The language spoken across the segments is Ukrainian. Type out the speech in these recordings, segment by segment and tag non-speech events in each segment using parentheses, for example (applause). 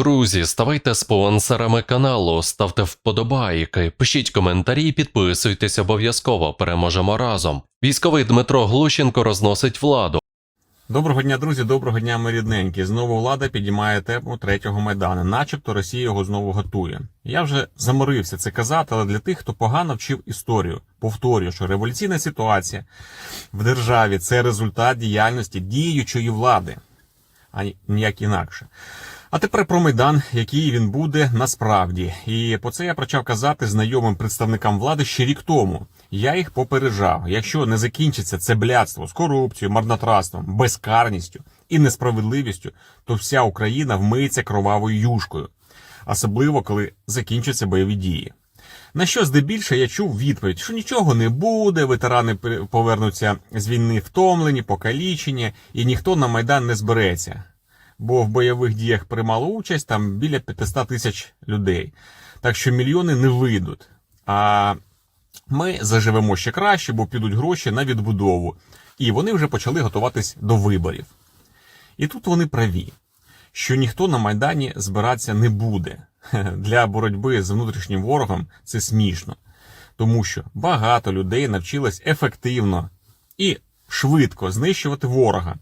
Друзі, ставайте спонсорами каналу, ставте вподобайки, пишіть коментарі, і підписуйтесь обов'язково. Переможемо разом. Військовий Дмитро Глущенко розносить владу. Доброго дня, друзі, доброго дня, ми рідненькі. Знову влада підіймає тему третього майдану, начебто Росія його знову готує. Я вже заморився це казати, але для тих, хто погано вчив історію, повторюю, що революційна ситуація в державі це результат діяльності діючої влади, а ніяк інакше. А тепер про майдан, який він буде насправді. І про це я почав казати знайомим представникам влади ще рік тому. Я їх попереджав. Якщо не закінчиться це блядство з корупцією, марнотратством, безкарністю і несправедливістю, то вся Україна вмиється кровавою юшкою, особливо коли закінчаться бойові дії. На що здебільше я чув відповідь, що нічого не буде, ветерани повернуться з війни втомлені, покалічені, і ніхто на майдан не збереться бо в бойових діях приймало участь там біля 500 тисяч людей. Так що мільйони не вийдуть. А ми заживемо ще краще, бо підуть гроші на відбудову. І вони вже почали готуватись до виборів. І тут вони праві, що ніхто на Майдані збиратися не буде. (laughs) Для боротьби з внутрішнім ворогом це смішно. Тому що багато людей навчилось ефективно і швидко знищувати ворога.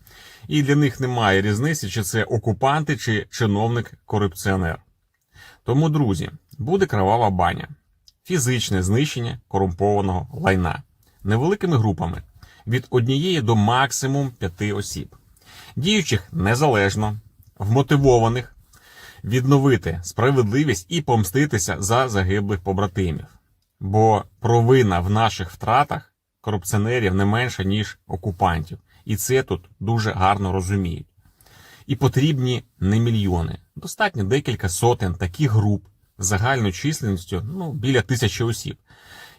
І для них немає різниці, чи це окупанти, чи чиновник-корупціонер. Тому, друзі, буде кровава баня, фізичне знищення корумпованого лайна невеликими групами від однієї до максимум п'яти осіб, діючих незалежно, вмотивованих, відновити справедливість і помститися за загиблих побратимів. Бо провина в наших втратах корупціонерів не менша, ніж окупантів. І це тут дуже гарно розуміють. І потрібні не мільйони. Достатньо декілька сотень таких груп з загальною численністю ну, біля тисячі осіб.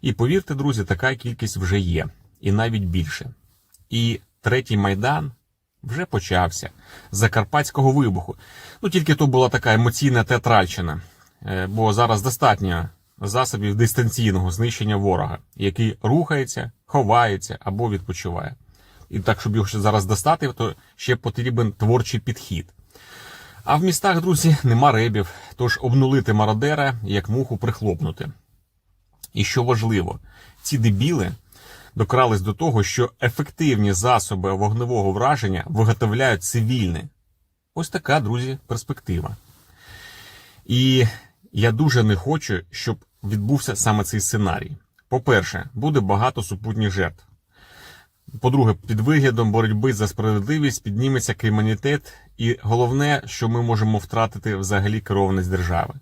І повірте, друзі, така кількість вже є, і навіть більше. І третій майдан вже почався Закарпатського вибуху. Ну тільки то була така емоційна театральщина, Е, бо зараз достатньо засобів дистанційного знищення ворога, який рухається, ховається або відпочиває. І так, щоб його ще зараз достати, то ще потрібен творчий підхід. А в містах, друзі, нема ребів, тож обнулити мародера, як муху прихлопнути. І що важливо, ці дебіли докрались до того, що ефективні засоби вогневого враження виготовляють цивільні. Ось така, друзі, перспектива. І я дуже не хочу, щоб відбувся саме цей сценарій. По-перше, буде багато супутніх жертв. По-друге, під виглядом боротьби за справедливість підніметься кримінітет, і головне, що ми можемо втратити взагалі керованість держави.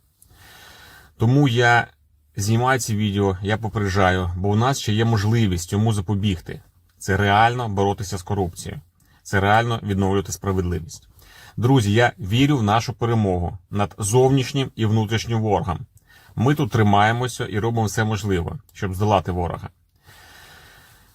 Тому я знімаю ці відео, я попереджаю, бо у нас ще є можливість йому запобігти. Це реально боротися з корупцією, це реально відновлювати справедливість. Друзі, я вірю в нашу перемогу над зовнішнім і внутрішнім ворогом. Ми тут тримаємося і робимо все можливе, щоб здолати ворога.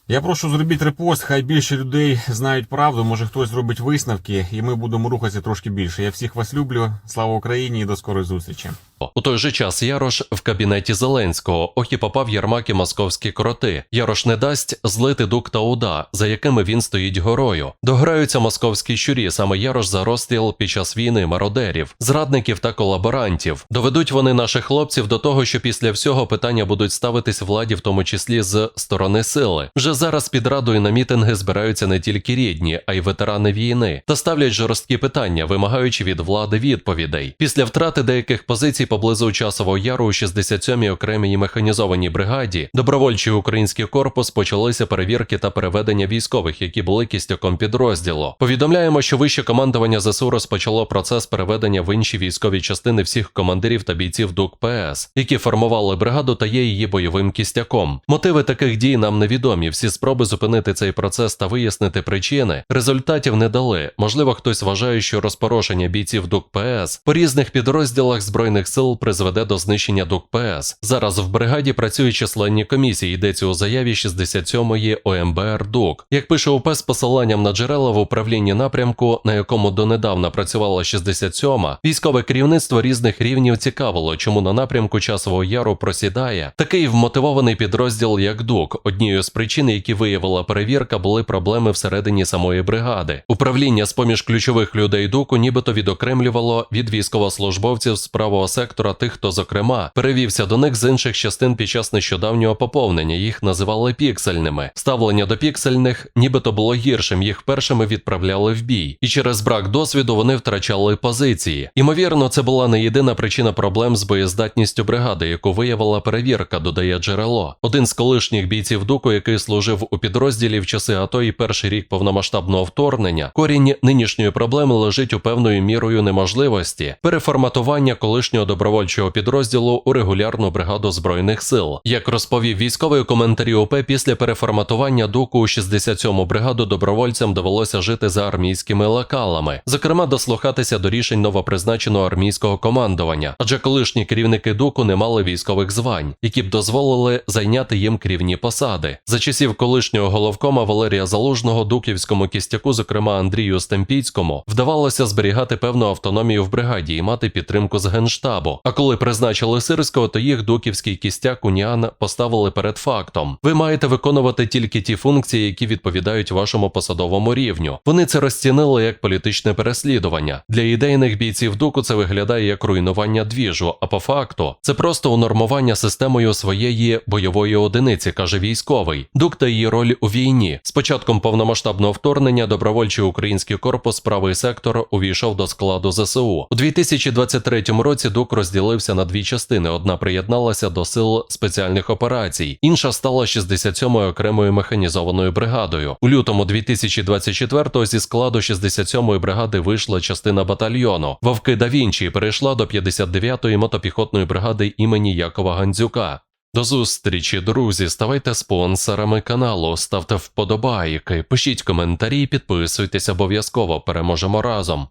Я прошу зробіть репост, хай більше людей знають правду, може хтось зробить висновки, і ми будемо рухатися трошки більше. Я всіх вас люблю. Слава Україні і до скорої зустрічі. У той же час Ярош в кабінеті Зеленського ох і попав Єрмак московські кроти. Ярош не дасть злити дук та уда, за якими він стоїть горою. Дограються московські щурі, саме Ярош за розстріл під час війни мародерів, зрадників та колаборантів. Доведуть вони наших хлопців до того, що після всього питання будуть ставитись владі, в тому числі з сторони сили. Вже зараз під радою на мітинги збираються не тільки рідні, а й ветерани війни, та ставлять жорсткі питання, вимагаючи від влади відповідей. Після втрати деяких позицій поблизу часового яру у 67-й окремій механізованій бригаді добровольчий український корпус почалися перевірки та переведення військових, які були кістяком підрозділу. Повідомляємо, що вище командування ЗСУ розпочало процес переведення в інші військові частини всіх командирів та бійців ДУК ПС, які формували бригаду та є її бойовим кістяком. Мотиви таких дій нам невідомі. Всі спроби зупинити цей процес та вияснити причини результатів не дали. Можливо, хтось вважає, що розпорошення бійців ДУК ПС по різних підрозділах збройних сил сил призведе до знищення ДУК ПС. Зараз в бригаді працюють численні комісії. Йдеться у заяві 67-ї ОМБР ДУК. Як пише УП з посиланням на джерела в управлінні напрямку, на якому донедавна працювала 67-ма, військове керівництво різних рівнів цікавило, чому на напрямку часового яру просідає такий вмотивований підрозділ, як ДУК. Однією з причин, які виявила перевірка, були проблеми всередині самої бригади. Управління з поміж ключових людей ДУКу нібито відокремлювало від військовослужбовців з правого сектора тих, хто зокрема перевівся до них з інших частин під час нещодавнього поповнення. Їх називали піксельними. Ставлення до піксельних нібито було гіршим. Їх першими відправляли в бій, і через брак досвіду вони втрачали позиції. Імовірно, це була не єдина причина проблем з боєздатністю бригади, яку виявила перевірка, додає джерело. Один з колишніх бійців ДУКу, який служив у підрозділі в часи АТО і перший рік повномасштабного вторгнення, корінь нинішньої проблеми лежить у певною мірою неможливості переформатування колишнього добровольчого підрозділу у регулярну бригаду збройних сил. Як розповів військовий у коментарі ОП, після переформатування ДУКу у 67-му бригаду добровольцям довелося жити за армійськими лекалами, зокрема дослухатися до рішень новопризначеного армійського командування, адже колишні керівники ДУКу не мали військових звань, які б дозволили зайняти їм керівні посади. За часів колишнього головкома Валерія Залужного дуківському кістяку, зокрема Андрію Стемпіцькому, вдавалося зберігати певну автономію в бригаді і мати підтримку з генштабу. А коли призначили Сирського, то їх дуківський кістяк Уніан поставили перед фактом: ви маєте виконувати тільки ті функції, які відповідають вашому посадовому рівню. Вони це розцінили як політичне переслідування. Для ідейних бійців дуку це виглядає як руйнування двіжу, а по факту це просто унормування системою своєї бойової одиниці, каже військовий. Дук та її роль у війні. З початком повномасштабного вторгнення добровольчий український корпус правий сектор увійшов до складу ЗСУ. У 2023 році Дук розділився на дві частини. Одна приєдналася до сил спеціальних операцій, інша стала 67-ю окремою механізованою бригадою. У лютому 2024-го зі складу 67-ї бригади вийшла частина батальйону. Вовки да Вінчі перейшла до 59-ї мотопіхотної бригади імені Якова Гандзюка. До зустрічі, друзі. Ставайте спонсорами каналу, ставте вподобайки, пишіть коментарі, підписуйтесь обов'язково. Переможемо разом.